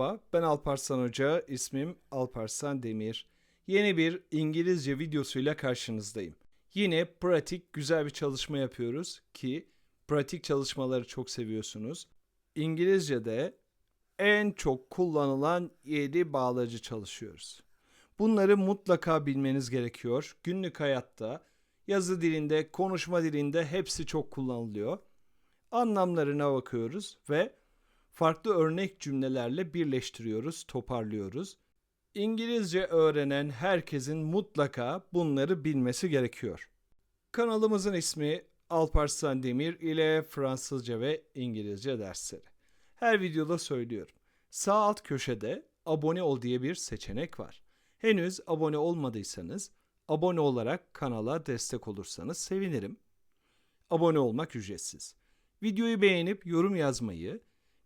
Merhaba, ben Alparslan Hoca, ismim Alparslan Demir. Yeni bir İngilizce videosuyla karşınızdayım. Yine pratik, güzel bir çalışma yapıyoruz ki pratik çalışmaları çok seviyorsunuz. İngilizce'de en çok kullanılan 7 bağlacı çalışıyoruz. Bunları mutlaka bilmeniz gerekiyor. Günlük hayatta, yazı dilinde, konuşma dilinde hepsi çok kullanılıyor. Anlamlarına bakıyoruz ve farklı örnek cümlelerle birleştiriyoruz, toparlıyoruz. İngilizce öğrenen herkesin mutlaka bunları bilmesi gerekiyor. Kanalımızın ismi Alparslan Demir ile Fransızca ve İngilizce dersleri. Her videoda söylüyorum. Sağ alt köşede abone ol diye bir seçenek var. Henüz abone olmadıysanız abone olarak kanala destek olursanız sevinirim. Abone olmak ücretsiz. Videoyu beğenip yorum yazmayı,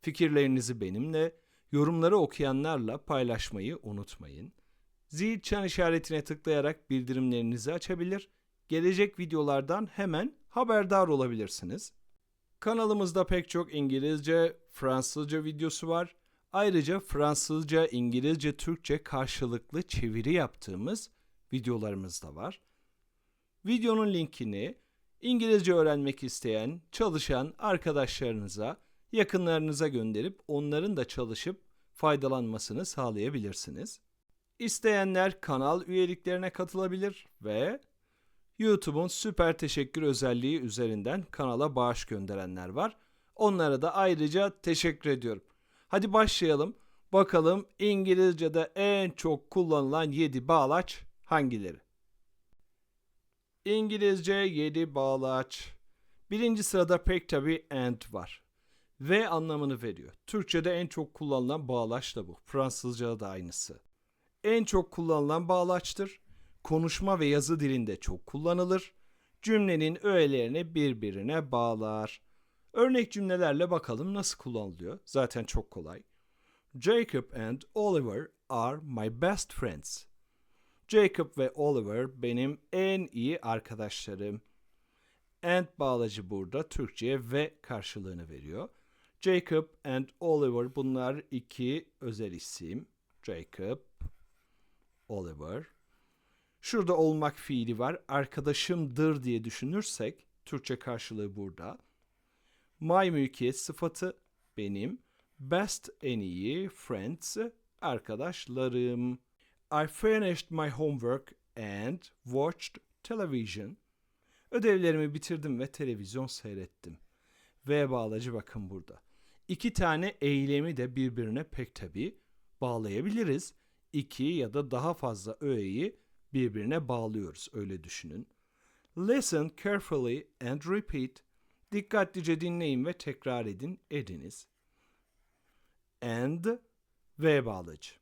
fikirlerinizi benimle, yorumları okuyanlarla paylaşmayı unutmayın. Zil çan işaretine tıklayarak bildirimlerinizi açabilir, gelecek videolardan hemen haberdar olabilirsiniz. Kanalımızda pek çok İngilizce, Fransızca videosu var. Ayrıca Fransızca, İngilizce, Türkçe karşılıklı çeviri yaptığımız videolarımız da var. Videonun linkini İngilizce öğrenmek isteyen, çalışan arkadaşlarınıza, yakınlarınıza gönderip onların da çalışıp faydalanmasını sağlayabilirsiniz. İsteyenler kanal üyeliklerine katılabilir ve YouTube'un süper teşekkür özelliği üzerinden kanala bağış gönderenler var. Onlara da ayrıca teşekkür ediyorum. Hadi başlayalım. Bakalım İngilizce'de en çok kullanılan 7 bağlaç hangileri? İngilizce 7 bağlaç. Birinci sırada pek tabi and var. Ve anlamını veriyor. Türkçe'de en çok kullanılan bağlaç da bu. Fransızca'da da aynısı. En çok kullanılan bağlaçtır. Konuşma ve yazı dilinde çok kullanılır. Cümlenin öğelerini birbirine bağlar. Örnek cümlelerle bakalım nasıl kullanılıyor. Zaten çok kolay. Jacob and Oliver are my best friends. Jacob ve Oliver benim en iyi arkadaşlarım. And bağlacı burada Türkçe'ye ve karşılığını veriyor. Jacob and Oliver bunlar iki özel isim. Jacob, Oliver. Şurada olmak fiili var. Arkadaşımdır diye düşünürsek Türkçe karşılığı burada. My mülkiyet sıfatı benim. Best en iyi, friends arkadaşlarım. I finished my homework and watched television. Ödevlerimi bitirdim ve televizyon seyrettim. V bağlacı bakın burada. İki tane eylemi de birbirine pek tabi bağlayabiliriz. İki ya da daha fazla öğeyi birbirine bağlıyoruz öyle düşünün. Listen carefully and repeat. Dikkatlice dinleyin ve tekrar edin, ediniz. And V bağlacı.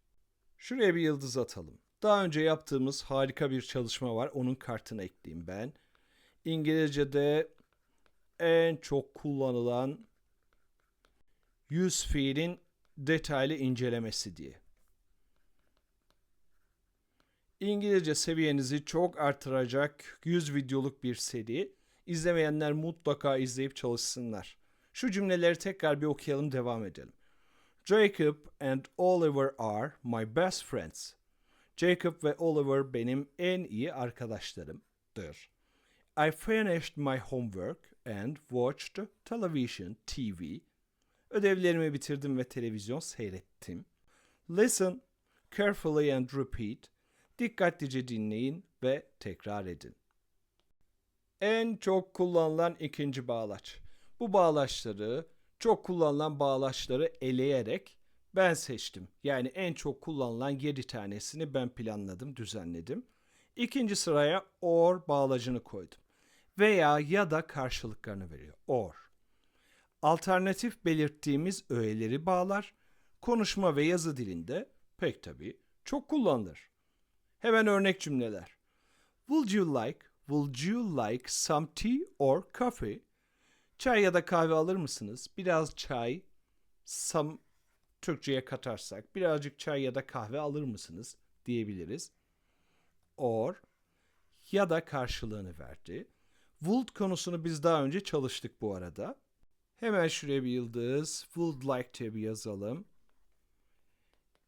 Şuraya bir yıldız atalım. Daha önce yaptığımız harika bir çalışma var. Onun kartını ekleyeyim ben. İngilizce'de en çok kullanılan yüz fiilin detaylı incelemesi diye. İngilizce seviyenizi çok artıracak 100 videoluk bir seri. İzlemeyenler mutlaka izleyip çalışsınlar. Şu cümleleri tekrar bir okuyalım devam edelim. Jacob and Oliver are my best friends. Jacob ve Oliver benim en iyi arkadaşlarımdır. I finished my homework and watched television, TV. Ödevlerimi bitirdim ve televizyon seyrettim. Listen carefully and repeat. Dikkatlice dinleyin ve tekrar edin. En çok kullanılan ikinci bağlaç. Bu bağlaçları, çok kullanılan bağlaçları eleyerek ben seçtim. Yani en çok kullanılan 7 tanesini ben planladım, düzenledim. İkinci sıraya or bağlacını koydum. Veya ya da karşılıklarını veriyor. Or. Alternatif belirttiğimiz öğeleri bağlar. Konuşma ve yazı dilinde pek tabii çok kullanılır. Hemen örnek cümleler. Would you like, would you like some tea or coffee? Çay ya da kahve alır mısınız? Biraz çay, some Türkçe'ye katarsak birazcık çay ya da kahve alır mısınız diyebiliriz. Or ya da karşılığını verdi. Would konusunu biz daha önce çalıştık bu arada. Hemen şuraya bir yıldız. Would like bir yazalım.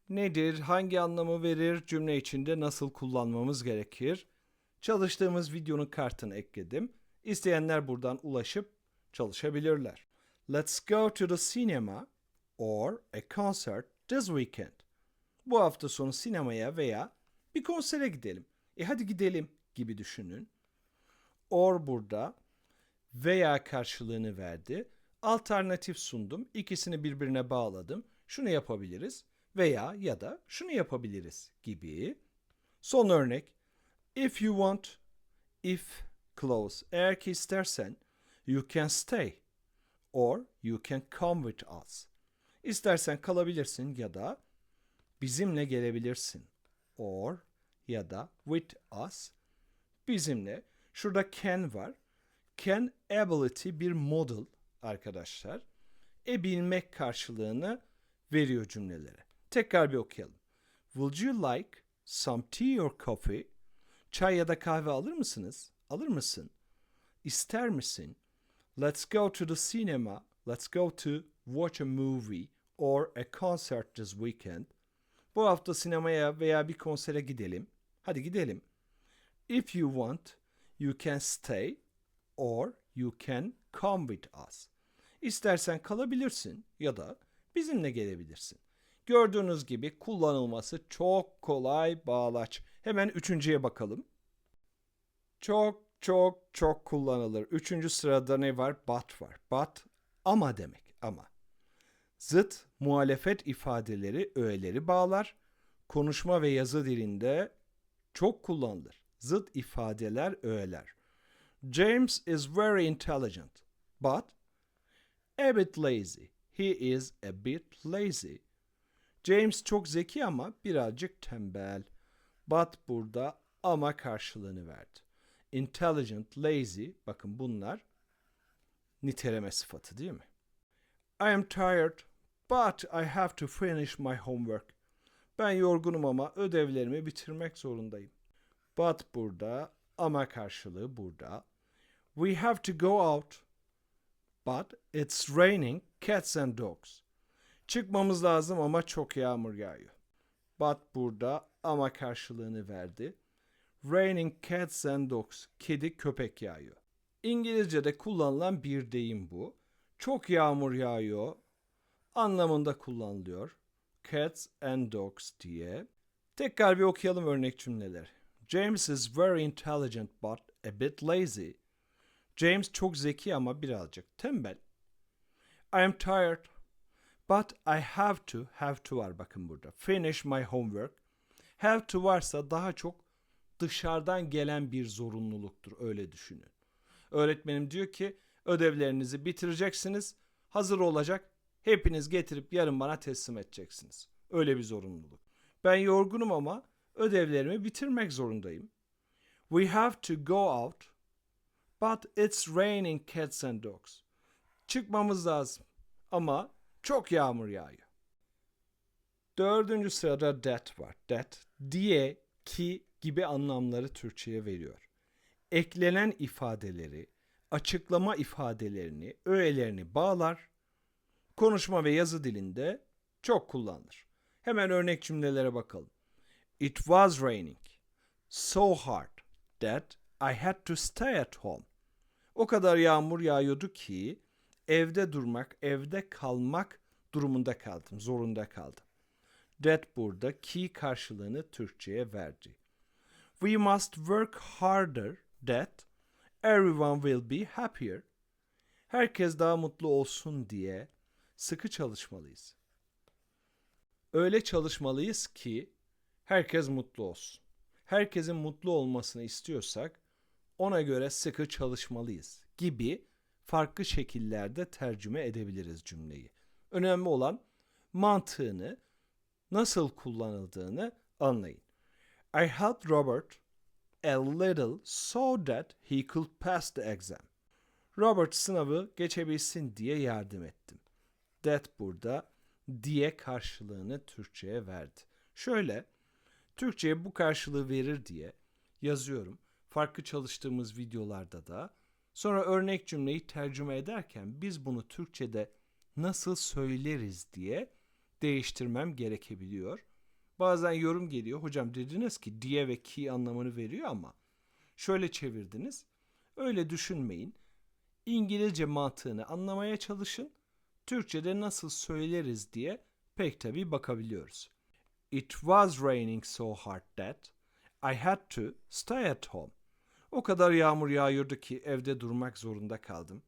nedir, hangi anlamı verir, cümle içinde nasıl kullanmamız gerekir? Çalıştığımız videonun kartını ekledim. İsteyenler buradan ulaşıp çalışabilirler. Let's go to the cinema or a concert this weekend. Bu hafta sonu sinemaya veya bir konsere gidelim. E hadi gidelim gibi düşünün. Or burada veya karşılığını verdi. Alternatif sundum. İkisini birbirine bağladım. Şunu yapabiliriz veya ya da şunu yapabiliriz gibi. Son örnek. If you want, if clause. Eğer ki istersen you can stay or you can come with us. İstersen kalabilirsin ya da bizimle gelebilirsin. Or ya da with us bizimle. Şurada can var. Can ability bir model arkadaşlar. E bilmek karşılığını veriyor cümlelere. Tekrar bir okuyalım. Would you like some tea or coffee? Çay ya da kahve alır mısınız? Alır mısın? İster misin? Let's go to the cinema. Let's go to watch a movie or a concert this weekend. Bu hafta sinemaya veya bir konsere gidelim. Hadi gidelim. If you want, you can stay or you can come with us. İstersen kalabilirsin ya da bizimle gelebilirsin. Gördüğünüz gibi kullanılması çok kolay bağlaç. Hemen üçüncüye bakalım. Çok çok çok kullanılır. Üçüncü sırada ne var? But var. But ama demek ama. Zıt muhalefet ifadeleri öğeleri bağlar. Konuşma ve yazı dilinde çok kullanılır. Zıt ifadeler öğeler. James is very intelligent, but a bit lazy. He is a bit lazy. James çok zeki ama birazcık tembel. But burada ama karşılığını verdi. Intelligent, lazy, bakın bunlar niteleme sıfatı değil mi? I am tired, but I have to finish my homework. Ben yorgunum ama ödevlerimi bitirmek zorundayım. But burada, ama karşılığı burada. We have to go out, but it's raining cats and dogs. Çıkmamız lazım ama çok yağmur yağıyor. But burada ama karşılığını verdi. Raining cats and dogs. Kedi köpek yağıyor. İngilizce'de kullanılan bir deyim bu. Çok yağmur yağıyor anlamında kullanılıyor. Cats and dogs diye. Tekrar bir okuyalım örnek cümleler. James is very intelligent but a bit lazy. James çok zeki ama birazcık tembel. I am tired but I have to, have to var bakın burada. Finish my homework. Have to varsa daha çok dışarıdan gelen bir zorunluluktur öyle düşünün. Öğretmenim diyor ki ödevlerinizi bitireceksiniz. Hazır olacak. Hepiniz getirip yarın bana teslim edeceksiniz. Öyle bir zorunluluk. Ben yorgunum ama ödevlerimi bitirmek zorundayım. We have to go out but it's raining cats and dogs. Çıkmamız lazım ama çok yağmur yağıyor. Dördüncü sırada that var. That, diye, ki gibi anlamları Türkçe'ye veriyor. Eklenen ifadeleri, açıklama ifadelerini, öğelerini bağlar, konuşma ve yazı dilinde çok kullanılır. Hemen örnek cümlelere bakalım. It was raining so hard that I had to stay at home. O kadar yağmur yağıyordu ki evde durmak, evde kalmak durumunda kaldım, zorunda kaldım. That burada ki karşılığını Türkçe'ye verdi. We must work harder that everyone will be happier. Herkes daha mutlu olsun diye sıkı çalışmalıyız. Öyle çalışmalıyız ki herkes mutlu olsun. Herkesin mutlu olmasını istiyorsak ona göre sıkı çalışmalıyız gibi farklı şekillerde tercüme edebiliriz cümleyi. Önemli olan mantığını nasıl kullanıldığını anlayın. I helped Robert a little so that he could pass the exam. Robert sınavı geçebilsin diye yardım ettim. That burada diye karşılığını Türkçe'ye verdi. Şöyle, Türkçe'ye bu karşılığı verir diye yazıyorum. Farklı çalıştığımız videolarda da. Sonra örnek cümleyi tercüme ederken biz bunu Türkçe'de nasıl söyleriz diye değiştirmem gerekebiliyor. Bazen yorum geliyor. Hocam dediniz ki diye ve ki anlamını veriyor ama şöyle çevirdiniz. Öyle düşünmeyin. İngilizce mantığını anlamaya çalışın. Türkçe'de nasıl söyleriz diye pek tabii bakabiliyoruz. It was raining so hard that I had to stay at home. O kadar yağmur yağıyordu ki evde durmak zorunda kaldım.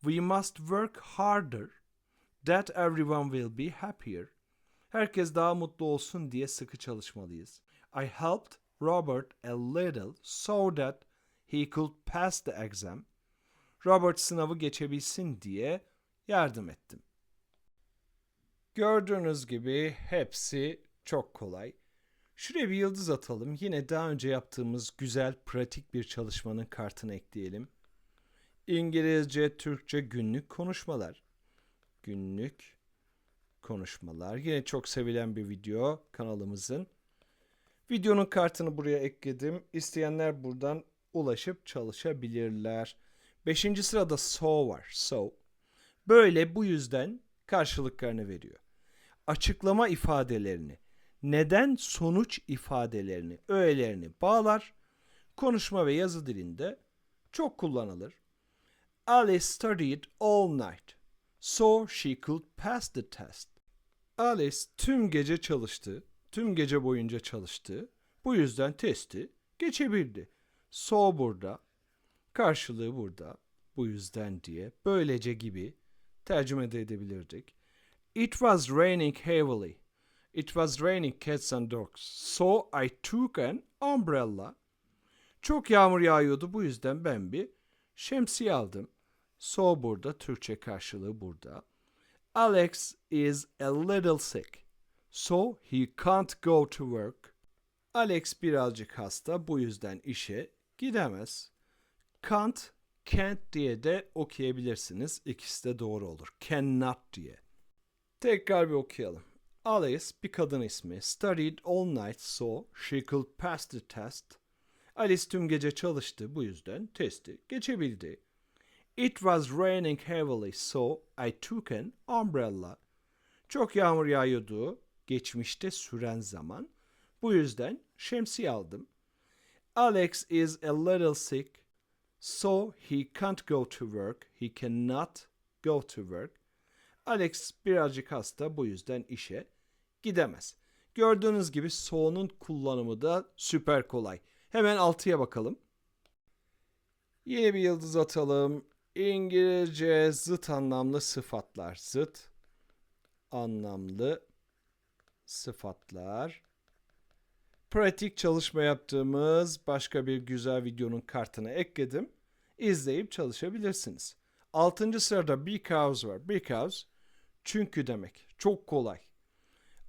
We must work harder that everyone will be happier. Herkes daha mutlu olsun diye sıkı çalışmalıyız. I helped Robert a little so that he could pass the exam. Robert sınavı geçebilsin diye yardım ettim. Gördüğünüz gibi hepsi çok kolay. Şuraya bir yıldız atalım. Yine daha önce yaptığımız güzel pratik bir çalışmanın kartını ekleyelim. İngilizce, Türkçe günlük konuşmalar. Günlük konuşmalar. Yine çok sevilen bir video kanalımızın. Videonun kartını buraya ekledim. İsteyenler buradan ulaşıp çalışabilirler. Beşinci sırada so var. So. Böyle bu yüzden karşılıklarını veriyor. Açıklama ifadelerini, neden sonuç ifadelerini, öğelerini bağlar. Konuşma ve yazı dilinde çok kullanılır. Alice studied all night so she could pass the test. Alice tüm gece çalıştı, tüm gece boyunca çalıştı. Bu yüzden testi geçebildi. So burada, karşılığı burada, bu yüzden diye, böylece gibi tercüme de edebilirdik. It was raining heavily. It was raining cats and dogs. So I took an umbrella. Çok yağmur yağıyordu bu yüzden ben bir şemsiye aldım. So burada Türkçe karşılığı burada. Alex is a little sick. So he can't go to work. Alex birazcık hasta bu yüzden işe gidemez. Can't, can't diye de okuyabilirsiniz. İkisi de doğru olur. Cannot diye. Tekrar bir okuyalım. Alice bir kadın ismi. Studied all night so she could pass the test. Alice tüm gece çalıştı bu yüzden testi geçebildi. It was raining heavily so I took an umbrella. Çok yağmur yağıyordu geçmişte süren zaman. Bu yüzden şemsiye aldım. Alex is a little sick so he can't go to work. He cannot go to work. Alex birazcık hasta bu yüzden işe gidemez. Gördüğünüz gibi so'nun kullanımı da süper kolay. Hemen 6'ya bakalım. Yeni bir yıldız atalım. İngilizce zıt anlamlı sıfatlar. Zıt anlamlı sıfatlar. Pratik çalışma yaptığımız başka bir güzel videonun kartına ekledim. İzleyip çalışabilirsiniz. Altıncı sırada because var. Because çünkü demek. Çok kolay.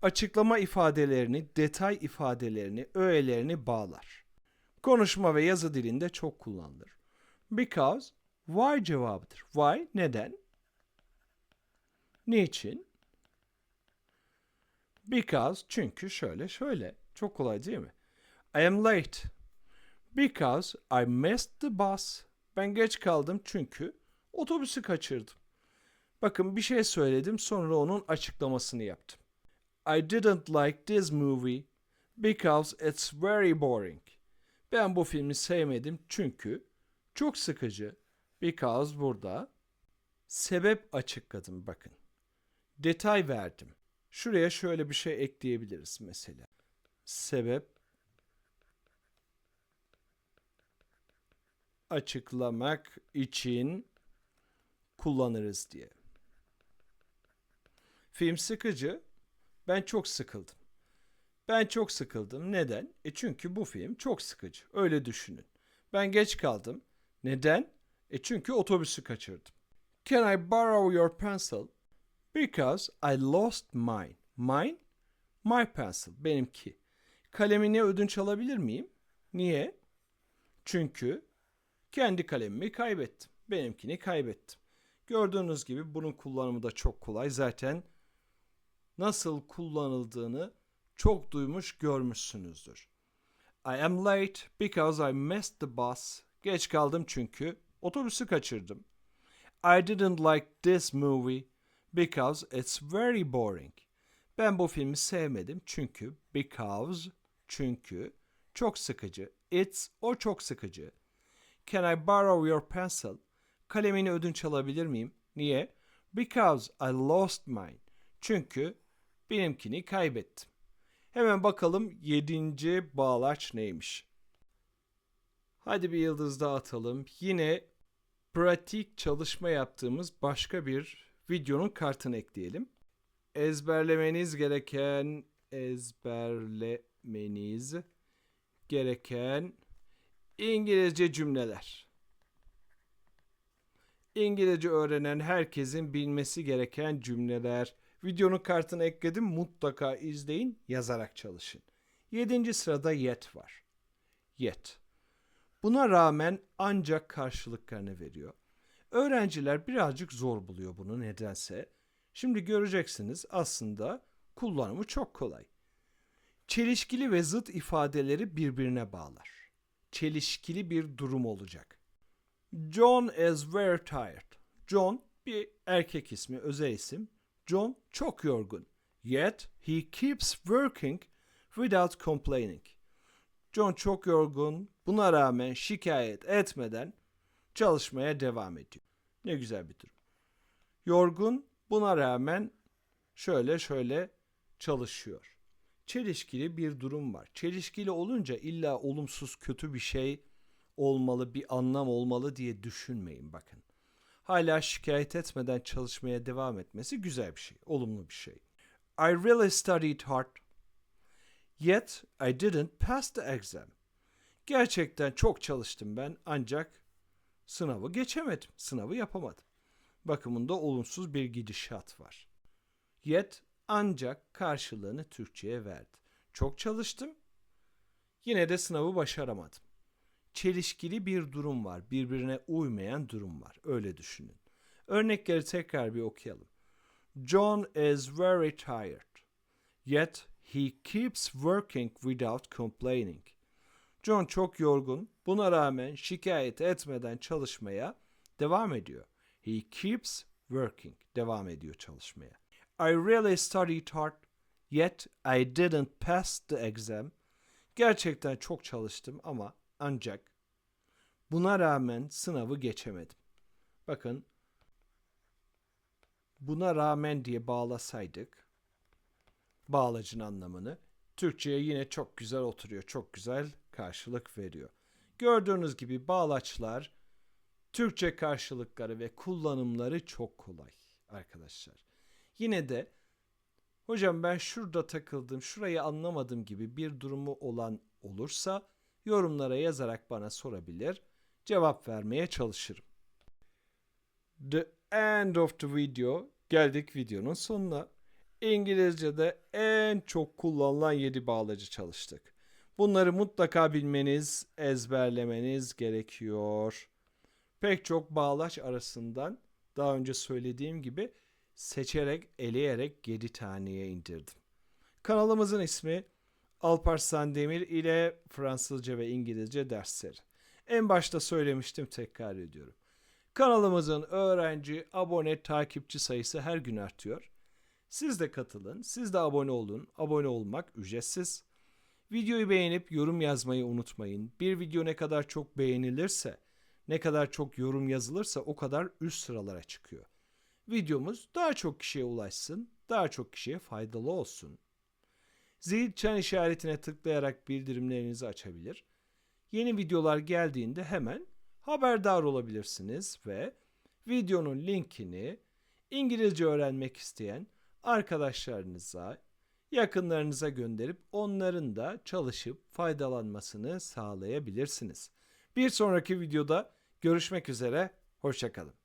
Açıklama ifadelerini, detay ifadelerini, öğelerini bağlar. Konuşma ve yazı dilinde çok kullanılır. Because why cevabıdır. Why neden? Niçin? Because çünkü şöyle şöyle. Çok kolay değil mi? I am late. Because I missed the bus. Ben geç kaldım çünkü otobüsü kaçırdım. Bakın bir şey söyledim sonra onun açıklamasını yaptım. I didn't like this movie because it's very boring. Ben bu filmi sevmedim çünkü çok sıkıcı. Because burada sebep açıkladım bakın. Detay verdim. Şuraya şöyle bir şey ekleyebiliriz mesela. Sebep açıklamak için kullanırız diye. Film sıkıcı. Ben çok sıkıldım. Ben çok sıkıldım. Neden? E çünkü bu film çok sıkıcı. Öyle düşünün. Ben geç kaldım. Neden? E çünkü otobüsü kaçırdım. Can I borrow your pencil? Because I lost mine. Mine? My pencil. Benimki. Kalemini ödünç alabilir miyim? Niye? Çünkü kendi kalemimi kaybettim. Benimkini kaybettim. Gördüğünüz gibi bunun kullanımı da çok kolay. Zaten nasıl kullanıldığını çok duymuş görmüşsünüzdür. I am late because I missed the bus. Geç kaldım çünkü otobüsü kaçırdım. I didn't like this movie because it's very boring. Ben bu filmi sevmedim çünkü because çünkü çok sıkıcı. It's o çok sıkıcı. Can I borrow your pencil? Kalemini ödünç alabilir miyim? Niye? Because I lost mine. Çünkü benimkini kaybettim. Hemen bakalım yedinci bağlaç neymiş? Hadi bir yıldız daha atalım. Yine pratik çalışma yaptığımız başka bir videonun kartını ekleyelim. Ezberlemeniz gereken ezberlemeniz gereken İngilizce cümleler. İngilizce öğrenen herkesin bilmesi gereken cümleler. Videonun kartını ekledim. Mutlaka izleyin, yazarak çalışın. Yedinci sırada yet var. Yet. Buna rağmen ancak karşılıklarını veriyor. Öğrenciler birazcık zor buluyor bunu nedense. Şimdi göreceksiniz aslında kullanımı çok kolay. Çelişkili ve zıt ifadeleri birbirine bağlar. Çelişkili bir durum olacak. John is very tired. John bir erkek ismi, özel isim. John çok yorgun. Yet he keeps working without complaining. John çok yorgun. Buna rağmen şikayet etmeden çalışmaya devam ediyor. Ne güzel bir durum. Yorgun buna rağmen şöyle şöyle çalışıyor. Çelişkili bir durum var. Çelişkili olunca illa olumsuz kötü bir şey olmalı, bir anlam olmalı diye düşünmeyin bakın. Hala şikayet etmeden çalışmaya devam etmesi güzel bir şey, olumlu bir şey. I really studied hard. Yet I didn't pass the exam. Gerçekten çok çalıştım ben ancak sınavı geçemedim. Sınavı yapamadım. Bakımında olumsuz bir gidişat var. Yet ancak karşılığını Türkçe'ye verdi. Çok çalıştım. Yine de sınavı başaramadım. Çelişkili bir durum var. Birbirine uymayan durum var. Öyle düşünün. Örnekleri tekrar bir okuyalım. John is very tired. Yet he keeps working without complaining. John çok yorgun. Buna rağmen şikayet etmeden çalışmaya devam ediyor. He keeps working. Devam ediyor çalışmaya. I really studied hard. Yet I didn't pass the exam. Gerçekten çok çalıştım ama ancak buna rağmen sınavı geçemedim. Bakın buna rağmen diye bağlasaydık bağlacın anlamını Türkçe'ye yine çok güzel oturuyor. Çok güzel karşılık veriyor. Gördüğünüz gibi bağlaçlar Türkçe karşılıkları ve kullanımları çok kolay arkadaşlar. Yine de hocam ben şurada takıldım, şurayı anlamadım gibi bir durumu olan olursa yorumlara yazarak bana sorabilir. Cevap vermeye çalışırım. The end of the video. Geldik videonun sonuna. İngilizce'de en çok kullanılan 7 bağlacı çalıştık. Bunları mutlaka bilmeniz, ezberlemeniz gerekiyor. Pek çok bağlaç arasından daha önce söylediğim gibi seçerek, eleyerek 7 taneye indirdim. Kanalımızın ismi Alparslan Demir ile Fransızca ve İngilizce dersleri. En başta söylemiştim tekrar ediyorum. Kanalımızın öğrenci, abone, takipçi sayısı her gün artıyor. Siz de katılın, siz de abone olun. Abone olmak ücretsiz. Videoyu beğenip yorum yazmayı unutmayın. Bir video ne kadar çok beğenilirse, ne kadar çok yorum yazılırsa o kadar üst sıralara çıkıyor. Videomuz daha çok kişiye ulaşsın, daha çok kişiye faydalı olsun. Zil çan işaretine tıklayarak bildirimlerinizi açabilir. Yeni videolar geldiğinde hemen haberdar olabilirsiniz ve videonun linkini İngilizce öğrenmek isteyen arkadaşlarınıza, yakınlarınıza gönderip onların da çalışıp faydalanmasını sağlayabilirsiniz. Bir sonraki videoda görüşmek üzere, hoşçakalın.